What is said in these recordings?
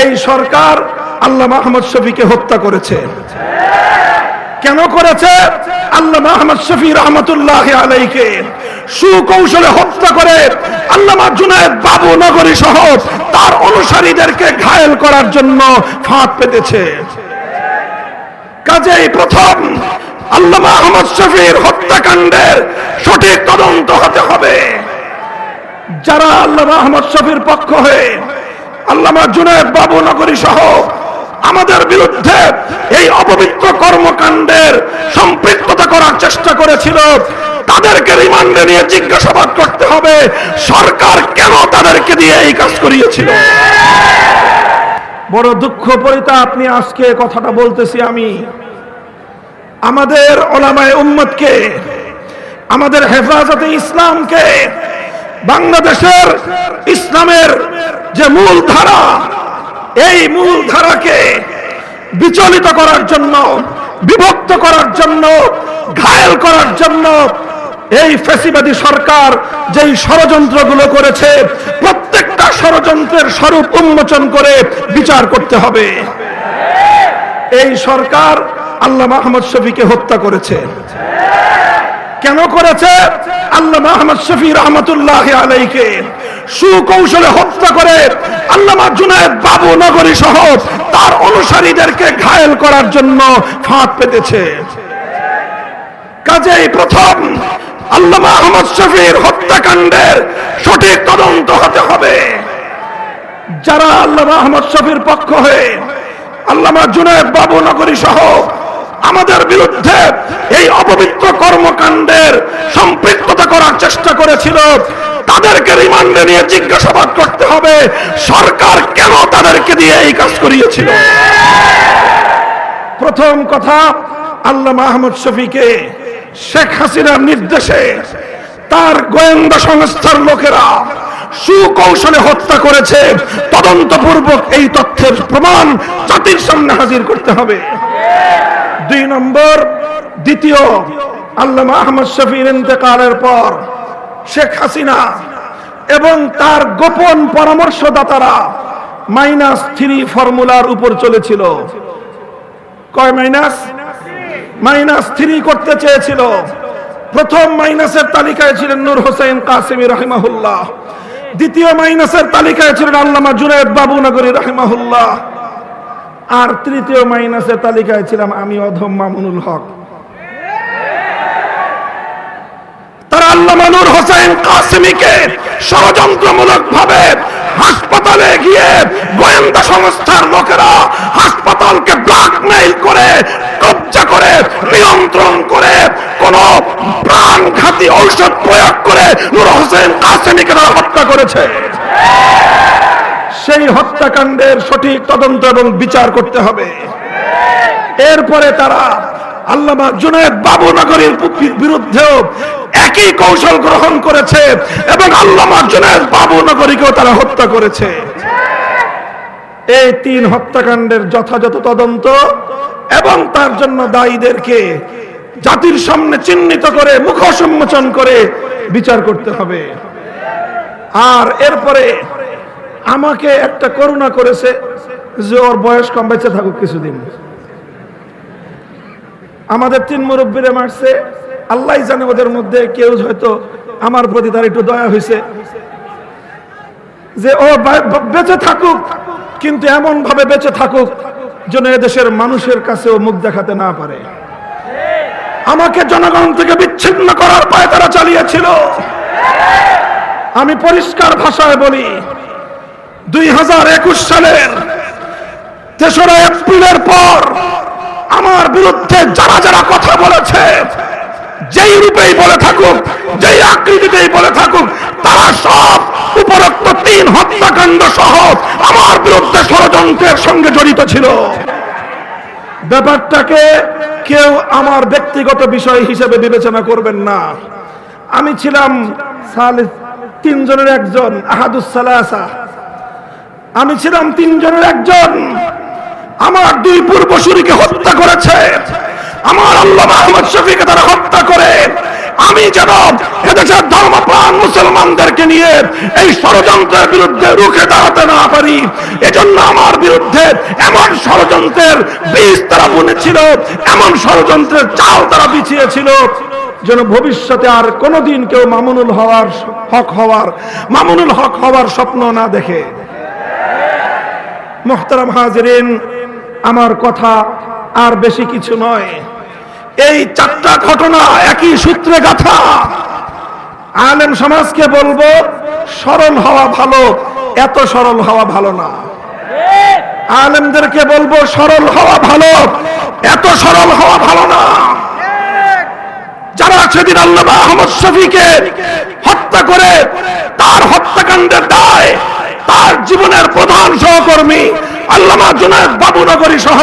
এই সরকার আল্লাহ মাহমদ শফিকে হত্যা করেছে। কেন করেছে? আল্লাহ মাহমদ শফি রহমতুল্লাহ আলাইকে সুকৌশলে হত্যা করে আল্লামা জুনায়েদ বাবু নগরী সহ তার অনুসারীদেরকে করার জন্য ফাঁদ পেতেছে। কাজেই প্রথম আল্লামা আহমদ শফির হত্যাকাণ্ডের সঠিক তদন্ত হতে হবে। যারা আল্লামা আহমদ শফির পক্ষ হয়ে আল্লামা জুনায়েদ বাবু নগরী সহ আমাদের বিরুদ্ধে এই অপবিত্র কর্মকাণ্ডের সম্পৃক্ততা করার চেষ্টা করেছিল। তাদেরকে রিমান্ডে নিয়ে জিজ্ঞাসাবাদ করতে হবে, সরকার কেন তাদেরকে দিয়ে এই কাজ করিয়েছিল? বড় দুঃখ পরিতা আপনি আজকে কথাটা বলতেছি আমি। আমাদের ওলামায় উম্মতকে, আমাদের হেফাজতে ইসলামকে বাংলাদেশের ইসলামের যে মূল ধারা, এই মূল ধারাকে বিচলিত করার জন্য, বিভক্ত করার জন্য, ঘায়েল করার জন্য এই ফ্যাসিবাদী সরকার যেই ষড়যন্ত্রগুলো করেছে, প্রত্যেকটা ষড়যন্ত্রের স্বরূপ উন্মোচন করে বিচার করতে হবে। এই সরকার আল্লাহ মাহমদ শফিকে হত্যা করেছে। কেন করেছে? করার জন্য ফাঁদ পেতেছে। কাজেই প্রথম আল্লামা আহমদ শফির হত্যাকাণ্ডের সঠিক তদন্ত হতে হবে। যারা আল্লামা আহমদ শফির পক্ষ হয়ে আল্লামা জুনায়েদ বাবু নগরী সহ আমাদের বিরুদ্ধে এই অপবিত্র কর্মকাণ্ডের সম্পৃক্ততা করার চেষ্টা করেছিল। তাদেরকে রিমান্ডে নিয়ে জিজ্ঞাসাবাদ করতে হবে, সরকার কেন তাদেরকে দিয়ে এই কাজ করিয়েছিল? প্রথম কথা আল্লাহ মাহমুদ শফিকে শেখ হাসিনার নির্দেশে তার গোয়েন্দা সংস্থার লোকেরা সুকৌশলে হত্যা করেছে। তদন্তপূর্বক এই তথ্যের প্রমাণ জাতির সামনে হাজির করতে হবে। দুই নম্বর, দ্বিতীয় আল্লাহ আহমদ শফির ইন্তেকালের পর শেখ হাসিনা এবং তার গোপন পরামর্শদাতারা মাইনাস থ্রি ফর্মুলার উপর চলেছিল। কয় মাইনাস? মাইনাস থ্রি করতে চেয়েছিল। প্রথম মাইনাসের তালিকায় ছিলেন নূর হোসেন কাসিমি রহিমাহুল্লাহ। দ্বিতীয় মাইনাসের তালিকায় ছিলেন আল্লামা জুনায়দ বাবু নগরী রহিমাহুল্লাহ। আর তৃতীয় মাইনাসের তালিকায় ছিলাম আমি অধম মামুনুল হক। তারা হোসেন ষড়যন্ত্রমূলক ভাবে হাসপাতালে গিয়ে গোয়েন্দা সংস্থার লোকেরা হাসপাতালকে ব্ল্যাকমেইল করে, কবজা করে, নিয়ন্ত্রণ করে, কোন প্রাণঘাতী ঔষধ প্রয়োগ করে নূর হোসেন কাসিমিকে হত্যা করেছে। সেই হত্যাকাণ্ডের সঠিক তদন্ত এবং বিচার করতে হবে। এরপরে তারা আল্লামা জুনায়দ বাবু নগরীর বিরুদ্ধেও একই কৌশল গ্রহণ করেছে এবং আল্লামা জুনায়দ বাবু নগরীকেও তারা হত্যা করেছে। এই তিন হত্যাকাণ্ডের যথাযথ তদন্ত এবং তার জন্য দায়ীদেরকে জাতির সামনে চিহ্নিত করে মুখ সম্মোচন করে বিচার করতে হবে। আর এরপরে আমাকে একটা করুণা করেছে যে ওর বয়স কম, বেঁচে থাকুক কিছুদিন। আমাদের তিন মুরব্বীরে মারছে, আল্লাহ জানে ওদের মধ্যে কেউ হয়তো আমার প্রতি তার একটু দয়া হয়েছে। যে ও বেঁচে থাকুক, কিন্তু এমন ভাবে বেঁচে থাকুক যেন এদেশের মানুষের কাছে ও মুখ দেখাতে না পারে। আমাকে জনগণ থেকে বিচ্ছিন্ন করার পায় তারা চালিয়েছিল। আমি পরিষ্কার ভাষায় বলি দুই হাজার একুশ সালের তেসরা এপ্রিলের পর আমার বিরুদ্ধে যারা যারা কথা বলেছে, যেই রূপেই বলে থাকুক, যেই আকৃতিতেই বলে থাকুক, তারা সব উপরোক্ত তিন হত্যাকাণ্ড সহ আমার বিরুদ্ধে ষড়যন্ত্রের সঙ্গে জড়িত ছিল। ব্যাপারটাকে কেউ আমার ব্যক্তিগত বিষয় হিসেবে বিবেচনা করবেন না। আমি ছিলাম তিনজনের একজন আমি ছিলাম তিনজনের একজন। আমার দুই পূর্বসূরিকে হত্যা করেছে। আমার আল্লাহ আহমদ শফিকে তারা হত্যা করে। আমি যেন এদেশের ধর্মপ্রাণ মুসলমানদেরকে নিয়ে এই ষড়যন্ত্রের বিরুদ্ধে রুখে দাঁড়াতে না পারি। এজন্য আমার বিরুদ্ধে এমন ষড়যন্ত্রের বীজ তারা বুনেছিল, এমন ষড়যন্ত্রের চাল তারা বিছিয়েছিল, যেন ভবিষ্যতে আর কোনোদিন কেউ মামুনুল হওয়ার হক হওয়ার মামুনুল হক হওয়ার স্বপ্ন না দেখে। মোহতারাম হাজরিন, আমার কথা আর বেশি কিছু নয়। এই চারটা ঘটনা একই সূত্রে গাথা। আলেম সমাজকে বলব সরল হওয়া ভালো, এত সরল হওয়া ভালো না। আলেমদেরকে বলব সরল হওয়া ভালো, এত সরল হওয়া ভালো না। যারা সেদিন আল্লাহ আহমদ শফিকে হত্যা করে, তার হত্যাকাণ্ডের দায় তার জীবনের প্রধান সহকর্মী আল্লামা জুনায়দ বাবুনগরী সহ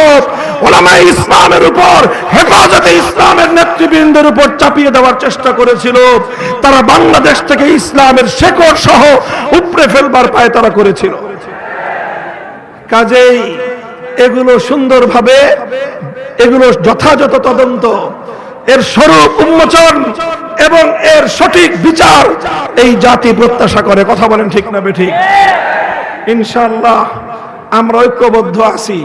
ওলামা ইসলামের উপর, হেফাজতে ইসলামের নেতৃবৃন্দের উপর চাপিয়ে দেওয়ার চেষ্টা করেছিল। তারা বাংলাদেশ থেকে ইসলামের শেকড় সহ উপড়ে ফেলবার পায় তারা করেছিল। কাজেই এগুলো সুন্দরভাবে, এগুলো যথাযথ তদন্ত এর স্বরূপ উন্মোচন এবং এর সঠিক বিচার এই জাতি প্রত্যাশা করে। কথা বলেন ঠিক না বেঠিক ইনশাল্লাহ আমরা ঐক্যবদ্ধ আছি।